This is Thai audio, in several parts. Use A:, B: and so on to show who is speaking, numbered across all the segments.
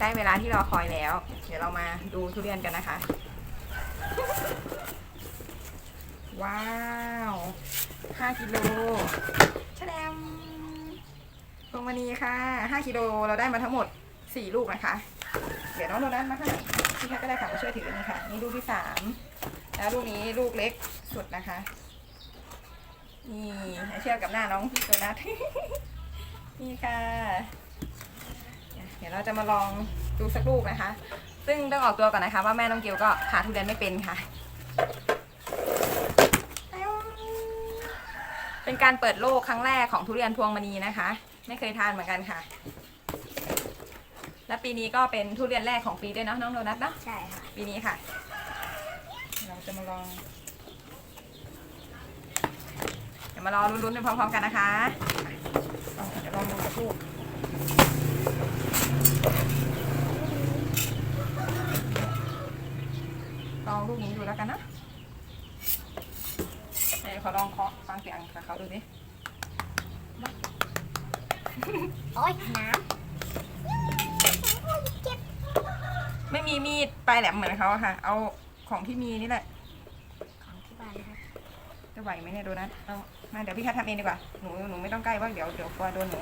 A: ได้เวลาที่รอคอยแล้ว เดี๋ยวเรามาดูทุเรียนกันนะคะ ว้าว5กิโลชะแดมพวงมณีค่ะ5กิโลเราได้มาทั้งหมด4ลูกนะคะ เดี๋ยวน้องโดนัทมาค่ะพี่แคทก็ได้ค่ะมาช่วยถือนี่ค่ะ นี่ลูกที่สามแล้วลูกนี้ลูกเล็กสุดนะคะ นี่เทียบกับหน้าน้องโดนัทนี่ค่ะ เดี๋ยวเราจะมาลองดูสักลูกนะคะ ซึ่งต้องออกตัวก่อนนะคะ ว่าแม่น้องเกลก็หาทุเรียนไม่เป็นค่ะ เป็นการเปิดโลกครั้งแรกของทุเรียนพวงมณีนะคะ ไม่เคยทานเหมือนกันค่ะ และปีนี้ก็เป็นทุเรียนแรกของปีด้วยเนาะน้องโดนัทเนาะ
B: ใช่ค่ะ
A: ปีนี้ค่ะ เราจะมาลอง เดี๋ยวมารอลุ้นๆไปพร้อมๆกันนะคะลองเดี๋ยวลองดูสักลูก ลองลูกนี้ดูแล้วกันนะเดี๋ยวขอลองเคาะฟังเสียงกับเขาดูสิ
B: โอ๊ยน้ำเจ็บ
A: ไม่มีมีดปลายแหลมเหมือนเขาอะค่ะ เอาของที่มีนี่แหละ
B: ของที่บ้านนะคะ
A: จะไหวไหมเนี่ยโดนัทเอามาเดี๋ยวพี่แคททำเองดีกว่า หนูหนูไม่ต้องใกล้ว่าเดี๋ยวเดี๋ยวกลัวโดนหนู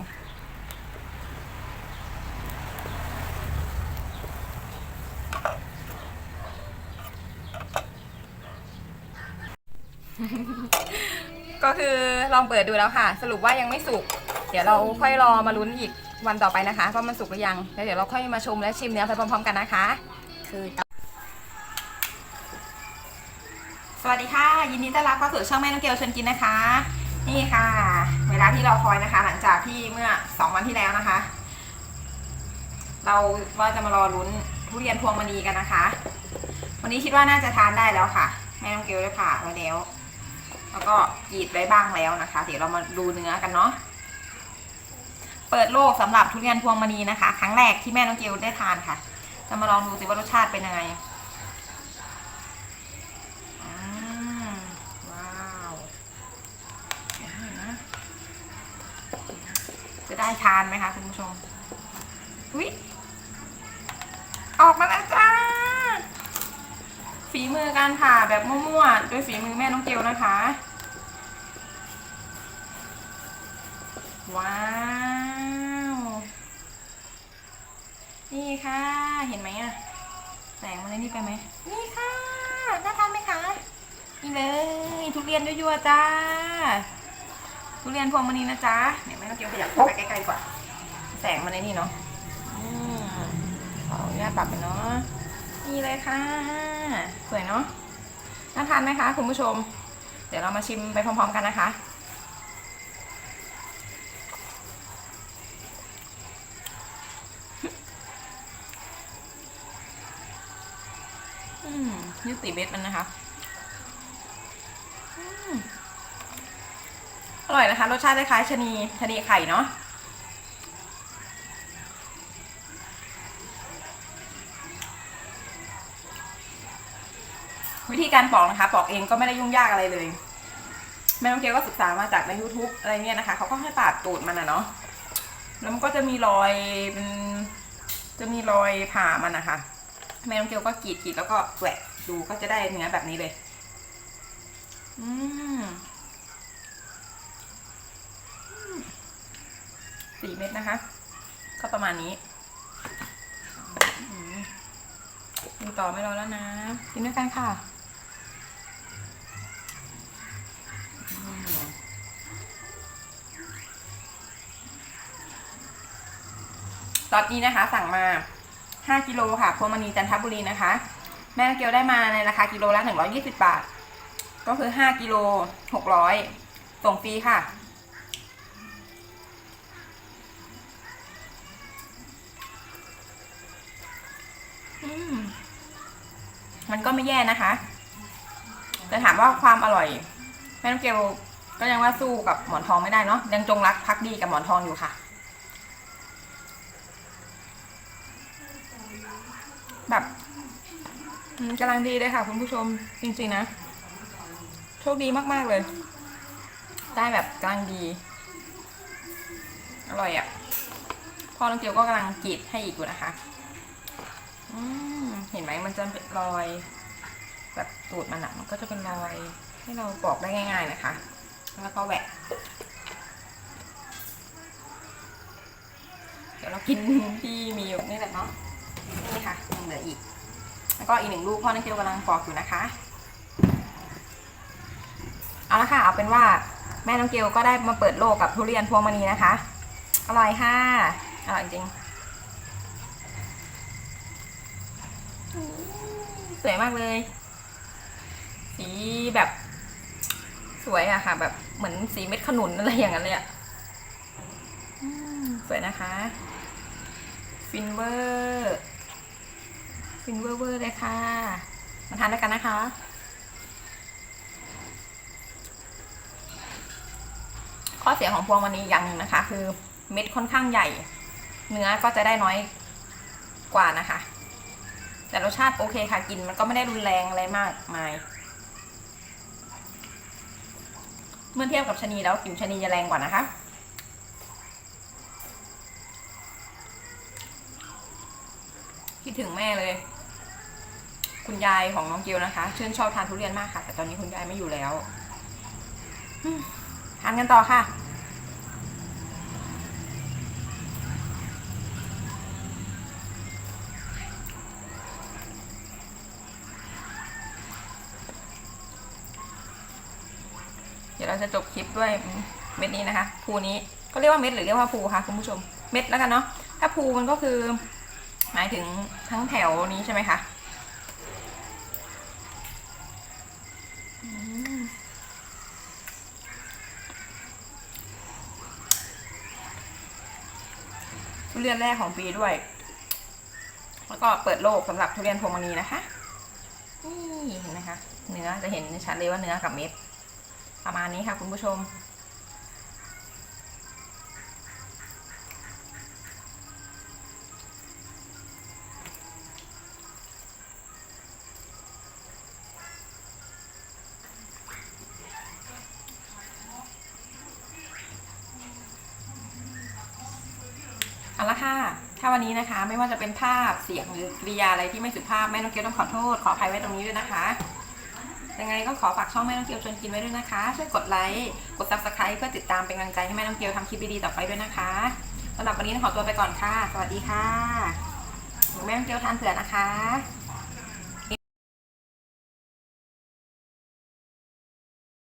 A: ก็คือลองเปิดดูแล้วค่ะ สรุปว่ายังไม่สุก เดี๋ยวเราค่อยรอมาลุ้นอีกวันต่อไปนะคะว่ามันสุกหรือยังแล้วเดี๋ยวเราค่อยมาชมและชิมเนื้อไปพร้อมๆ กันนะคะ
B: คือ
A: สวัสดีค่ะ ยินดีต้อนรับเข้าสู่ช่องแม่น้องเกลชิญกินนะคะ นี่ค่ะ เวลาที่เราคอยนะคะ หลังจากที่เมื่อสองวันที่แล้วนะคะ เราว่าจะมารอลุ้นทุเรียนพวงมณีกันนะคะ วันนี้คิดว่าน่าจะทานได้แล้วค่ะแม่น้องเกลได้ผ่าไว้แล้ว แล้วก็กรีดไว้บ้างแล้วนะคะ เดี๋ยวเรามาดูเนื้อกันเนาะเปิดโลกสำหรับทุเรียนพวงมณีนะคะ ครั้งแรกที่แม่น้องเกลได้ทานค่ะ จะมาลองดูสิว่ารสชาติเป็นยังไงอืมว้าวจะได้ทานไหมคะคุณผู้ชมอุ๊ยออกมาแล้วจ้า ฝีมือการผ่าแบบมั่วๆโดยฝีมือแม่น้องเกลนะคะ ว้าว นี่ค่ะ เห็นไหมอะแสงมันได้นี่ไปไหม นี่ค่ะ น่าทานไหมคะ นี่เลยทุเรียนยั่วๆจ้า ทุเรียนพวงมณีนะจ๊ะเดี๋ยวแม่ต้องเกียวขยับเข้าไปใกล้ๆกว่า แสงมันในนี่เนาะอืมขออนุญาตปรับไปเนาะ นี่เลยค่ะ สวยเนาะน่าทานไหมคะคุณผู้ชม เดี๋ยวเรามาชิมไปพร้อม ๆ กันนะคะ อืมนี่สีเม็ดมันนะคะอร่อยนะคะ รสชาติคล้ายชะนีชะนีไข่เนาะ วิธีการปอกนะคะปอกเองก็ไม่ได้ยุ่งยากอะไรเลยแม่น้องเกลก็ศึกษามาจากใน YouTube อะไรเนี่ยนะคะเขาก็ให้ปาดตูดมันอะเนาะแล้วมันก็จะมีรอยเป็นจะมีรอยผ่ามันนะคะแม่น้องเกลก็กรีดกรีดแล้วก็แหวะดูก็จะได้เนื้อแบบนี้เลย อืมสี่เม็ดนะคะ ก็ประมาณนี้อืมกินต่อไม่รอแล้วนะกินด้วยกันค่ะ ตอนนี้นะคะ สั่งมา 5กิโลค่ะพวงมณีจันทบุรีนะคะ แม่เกียวได้มาในราคากิโลละ 120 บาท ก็คือ 5กิโล600 ส่งฟรีค่ะ มันก็ไม่แย่นะคะแต่ถามว่าความอร่อย แม่น้องเกลก็ยังว่าสู้กับหมอนทองไม่ได้เนาะยังจงรักภักดีกับหมอนทองอยู่ค่ะ แบบกำลังดีเลยค่ะ คุณผู้ชมจริงๆนะ โชคดีมากๆเลย ได้แบบกำลังดี อร่อยอะ่ะพ่อน้องเกียวก็กำลังกรีดให้อีกอยู่นะคะเห็นไหมมันจะเป็นรอย แบบตูดมันอะมันก็จะเป็นรอยให้เราปอกได้ง่าย ๆนะคะ แล้วก็แหวะเดี๋ยวเรากินที่มีอยู่นี่แหละเนาะ นี่ค่ะยังเหลืออีก แล้วก็อีกหนึ่งลูกพ่อนักเกียวกำลังปอกอยู่นะคะเอาละค่ะเอาเป็นว่าแม่น้องเกลก็ได้มาเปิดโลกกับทุเรียนพวงมณีนะคะ อร่อยค่ะอร่อยจริงสวยมากเลย สีแบบสวยอะค่ะ แบบเหมือนสีเม็ดขนุนอะไรอย่างนั้นเลยอะสวยนะคะ ฟินเวอร์ ฟินเวอร์เวอร์เลยค่ะ มาทานด้วยกันนะคะ ข้อเสียของพวงมณีอย่างหนึ่งนะคะ คือเม็ดค่อนข้างใหญ่ เนื้อก็จะได้น้อยกว่านะคะ แต่รสชาติโอเคค่ะกินมันก็ไม่ได้รุนแรงอะไรมากมาย เมื่อเทียบกับชะนีแล้วกลิ่นชะนีจะแรงกว่านะคะคิดถึงแม่เลย คุณยายของน้องเกียวนะคะ ชื่นชอบทานทุเรียนมากค่ะ แต่ตอนนี้คุณยายไม่อยู่แล้วทานกันต่อค่ะ เดี๋ยวเราจะจบคลิปด้วยเม็ดนี้นะคะภูนี้ก็เรียกว่าเม็ดหรือเรียกว่าภูคะคุณผู้ชม เม็ดแล้วกันเนาะถ้าภูมันก็คือ หมายถึงทั้งแถวนี้ใช่ไหมคะ เรียนแรกของปีด้วย แล้วก็เปิดโลกสำหรับทุเรียนพวงมณีนะคะ นี่เห็นไหมคะ เนื้อจะเห็นชัดเลยว่าเนื้อกับเม็ด ประมาณนี้ค่ะคุณผู้ชม ถ้าถ้าวันนี้นะคะ ไม่ว่าจะเป็นภาพเสียงหรือกริยาอะไรที่ไม่สุภาพแม่น้องเกียวต้องขอโทษขออภัยไว้ตรงนี้ด้วยนะคะยังไงก็ขอฝากช่องแม่น้องเกียวชวนกินไว้ด้วยนะคะ ช่วยกดไลค์ กดซับสไคร b ์เพื่อติดตามเป็นกำลังใจให้แม่น้องเกียวทำคลิปดีๆต่อไปด้วยนะคะสำหรับวันนี้ต้องขอตัวไปก่อนค่ะ สวัสดีค่ะแม่น้องเกียวทานเผื่อนะคะ